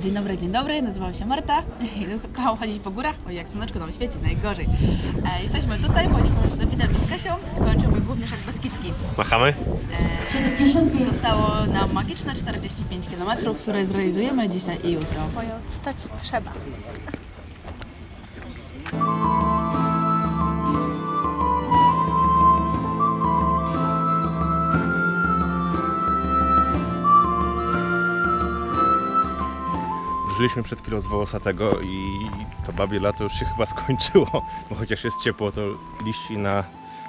Dzień dobry, dzień dobry, nazywam się Marta. Kocham chodzić po górach, oj jak słoneczko nam świeci, najgorzej. E, jesteśmy tutaj, ponieważ z Dawidem i z Kasią kończy mój główny szlak Beskidzki. Machamy? E, zostało nam magiczne 45 km, które zrealizujemy dzisiaj i jutro. Moją stać trzeba. Żyliśmy przed chwilą z Wołosatego i to babie lato już się chyba skończyło, bo chociaż jest ciepło, to liści na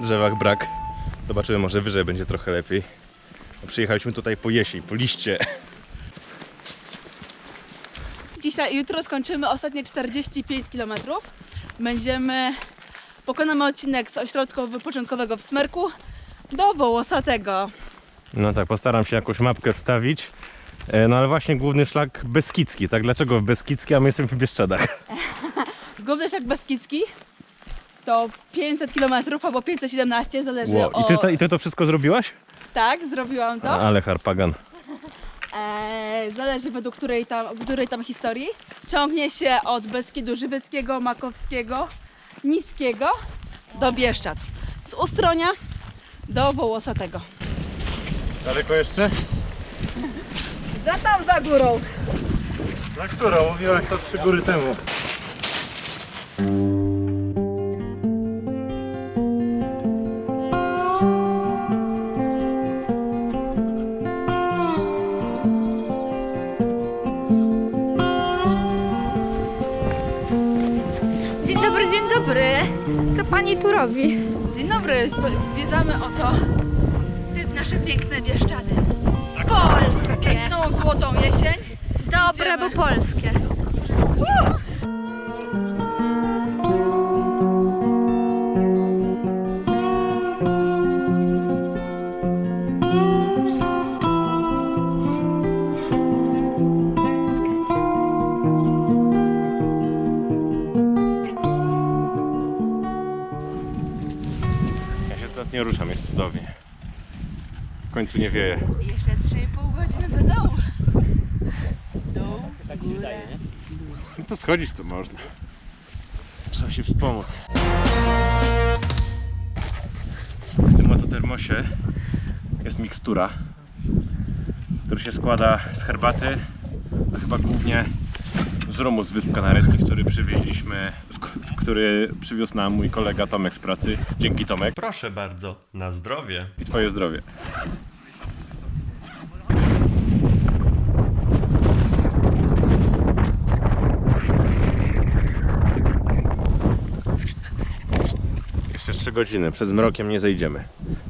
drzewach brak. Zobaczymy, może wyżej będzie trochę lepiej. Przyjechaliśmy tutaj po jesień, po liście. Dzisiaj i jutro skończymy ostatnie 45 km. Będziemy, pokonamy odcinek z ośrodka wypoczynkowego w Smerku do Wołosatego. No tak, postaram się jakąś mapkę wstawić. E, No ale właśnie główny szlak Beskidzki, tak? Dlaczego w Beskidzki, a my jesteśmy w Bieszczadach? Główny szlak Beskidzki to 500 km albo 517, zależy Wow. o... I, ty to, I ty to wszystko zrobiłaś? Tak, zrobiłam to. Ale harpagan. Eee, zależy według której tam, której tam historii. Ciągnie się od Beskidu Żywieckiego, Makowskiego, Niskiego do Bieszczad. Z Ustronia do Wołosatego. Daleko jeszcze? Za tam, za górą. Na którą? Mówiłaś to trzy góry temu. Dzień dobry, dzień dobry. Co pani tu robi? Dzień dobry, sp- zwiedzamy oto te nasze piękne Bieszczady. Polskie. Piękną, złotą jesień. Dobre, bo polskie. Ja się stąd nie ruszam, jest cudownie. W końcu nie wieje. Jeszcze 3,5 godziny do domu. Dół, górę. No to schodzić to można. Trzeba się wspomóc. W tym oto termosie jest mikstura, który się składa z herbaty, a chyba głównie z rumu z Wysp Kanaryjskich, który przywieźliśmy, który przywiózł nam mój kolega Tomek z pracy. Dzięki Tomek Proszę bardzo, na zdrowie. i Twoje zdrowie. Jeszcze 3 godziny, przed mrokiem nie zejdziemy.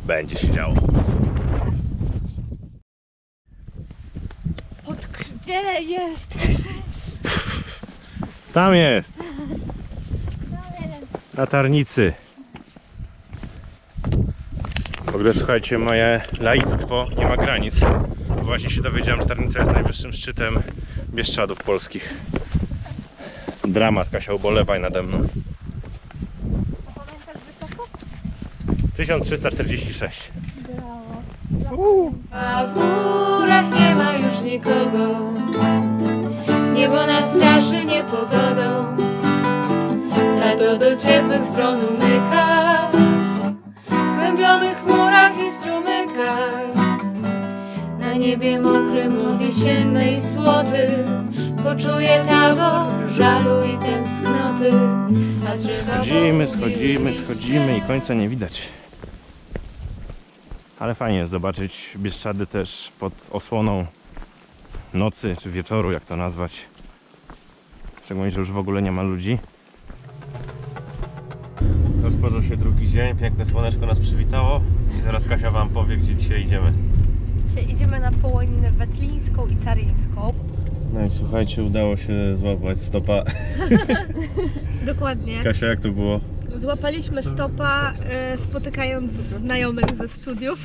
Będzie się działo. Pod gdzie jest? Tam jest! Na tarnicy. W ogóle słuchajcie, moje laictwo nie ma granic. Właśnie się dowiedziałem, że Tarnica jest najwyższym szczytem Bieszczadów polskich. Dramat, Kasia, ubolewaj nade mną. 1346. A w górach nie ma już nikogo Niebo nas straszy niepogodą Lato do ciepłych stron umyka W zgłębionych chmurach i strumykach Na niebie mokrym od jesiennej słoty Poczuję tabor żalu i tęsknoty A drzewa Schodzimy, schodzimy, schodzimy i końca nie widać. Ale fajnie jest zobaczyć Bieszczady też pod osłoną nocy czy wieczoru, jak to nazwać. Szczególnie, że już w ogóle nie ma ludzi. Rozpoczął się drugi dzień, piękne słoneczko nas przywitało i zaraz Kasia Wam powie, gdzie dzisiaj idziemy. Dzisiaj idziemy na połoninę wetlińską i caryńską. No i słuchajcie, udało się złapać stopa. Dokładnie. Kasia, jak to było? Złapaliśmy stopa e, spotykając znajomych ze studiów.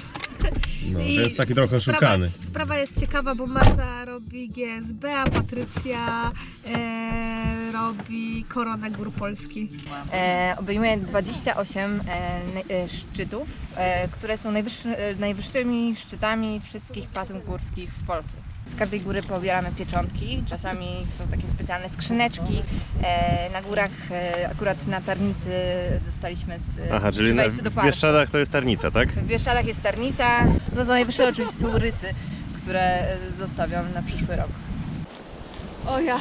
No, I jest taki trochę sprawa, szukany. Sprawa jest ciekawa, bo Marta robi GSB, a Patrycja e, robi Koronę Gór Polski. E, obejmuje 28 e, e, szczytów, e, które są najwyższy, e, najwyższymi szczytami wszystkich pasm górskich w Polsce. Z każdej góry pobieramy pieczątki, czasami są takie specjalne skrzyneczki. E, na górach, e, akurat na Tarnicy dostaliśmy z Aha, czyli na, do w parku. Bieszczadach to jest Tarnica, tak? W Bieszczadach jest Tarnica, no są najwyższe oczywiście są rysy, które e, zostawiam na przyszły rok. O ja,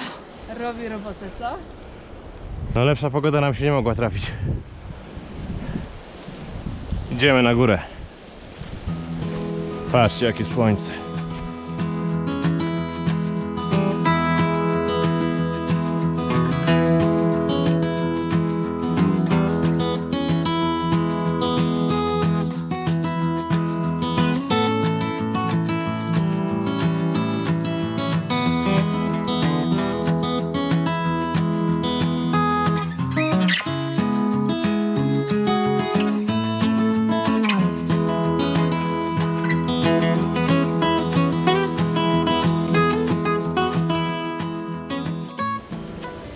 robi robotę, co? No lepsza pogoda nam się nie mogła trafić. Idziemy na górę. Patrzcie jakie słońce.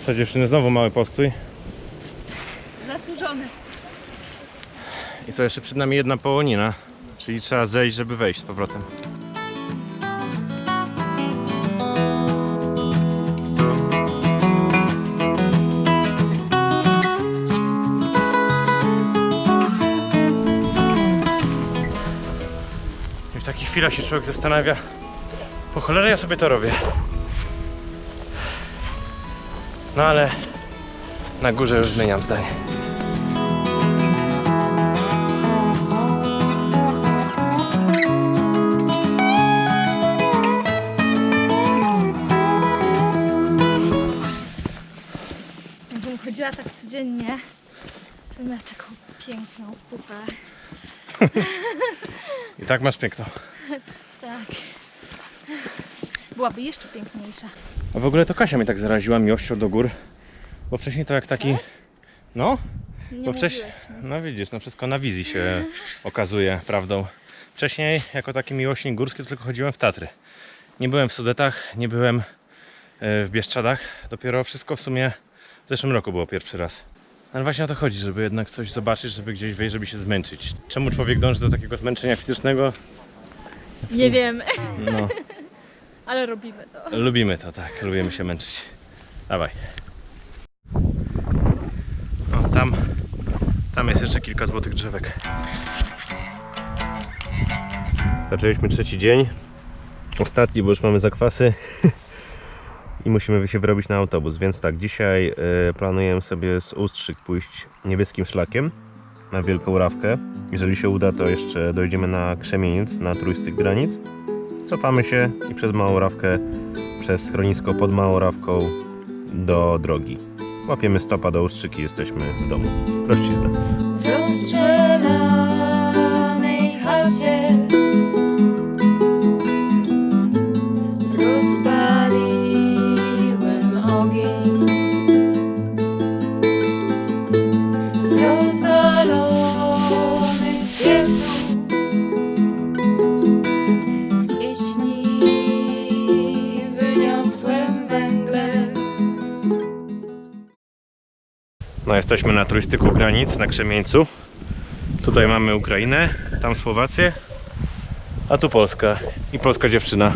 Co dziewczyny, znowu mały postój. Zasłużony. I co, jeszcze przed nami jedna połonina. Czyli trzeba zejść, żeby wejść z powrotem. I w takich chwilach się człowiek zastanawia, po cholerę ja sobie to robię. No ale na górze już zmieniam zdanie. Gdybym chodziła tak codziennie, to miała taką piękną pupę. I tak masz piękno. Byłaby jeszcze piękniejsza. A w ogóle to Kasia mnie tak zaraziła miłością do gór. Bo wcześniej to jak taki. No, Nie bo wcześniej. No widzisz, no wszystko na wizji się okazuje prawdą. Wcześniej, jako taki miłośnik górski, to tylko chodziłem w Tatry. Nie byłem w Sudetach, nie byłem e, w Bieszczadach. Dopiero wszystko w sumie w zeszłym roku było pierwszy raz. Ale właśnie o to chodzi, żeby jednak coś zobaczyć, żeby gdzieś wejść, żeby się zmęczyć. Czemu człowiek dąży do takiego zmęczenia fizycznego? Nie wiem, No, ale robimy to. lubimy to, tak, lubimy się męczyć. Dawaj. O, tam, tam jest jeszcze kilka złotych drzewek. Zaczęliśmy trzeci dzień. Ostatni, bo już mamy zakwasy. I musimy się wyrobić na autobus. Więc tak, dzisiaj y, planujemy sobie z Ustrzyk pójść niebieskim szlakiem na Wielką Rawkę. Jeżeli się uda, to jeszcze dojdziemy na Krzemieniec, na trójstyk granic. Cofamy się i przez Małą Rawkę, przez schronisko pod Małą Rawką do drogi. Łapiemy stopa do Ustrzyki, jesteśmy w domu. Prościzna. W No jesteśmy na trójstyku granic, na Krzemieńcu. Tutaj mamy Ukrainę, tam Słowację, a tu Polska i polska dziewczyna.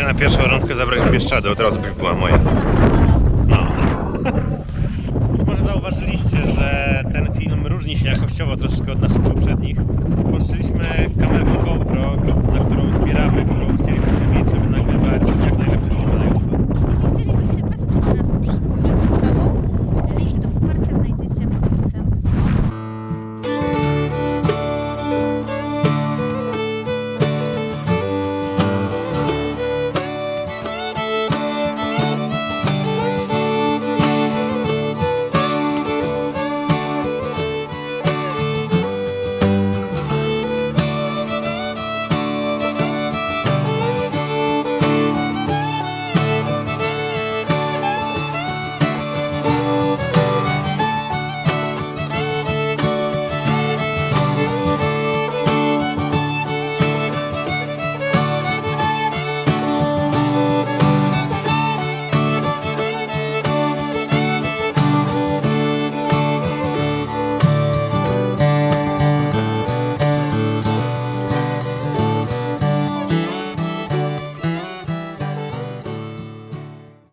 się na pierwszą rączkę zabrać Bieszczady, od razu by była moja. No. Być może zauważyliście, że ten film różni się jakościowo troszeczkę od naszych poprzednich. Pożyczyliśmy kamerkę GoPro, na którą zbieramy, którą chcielibyśmy mieć, żeby nagrywać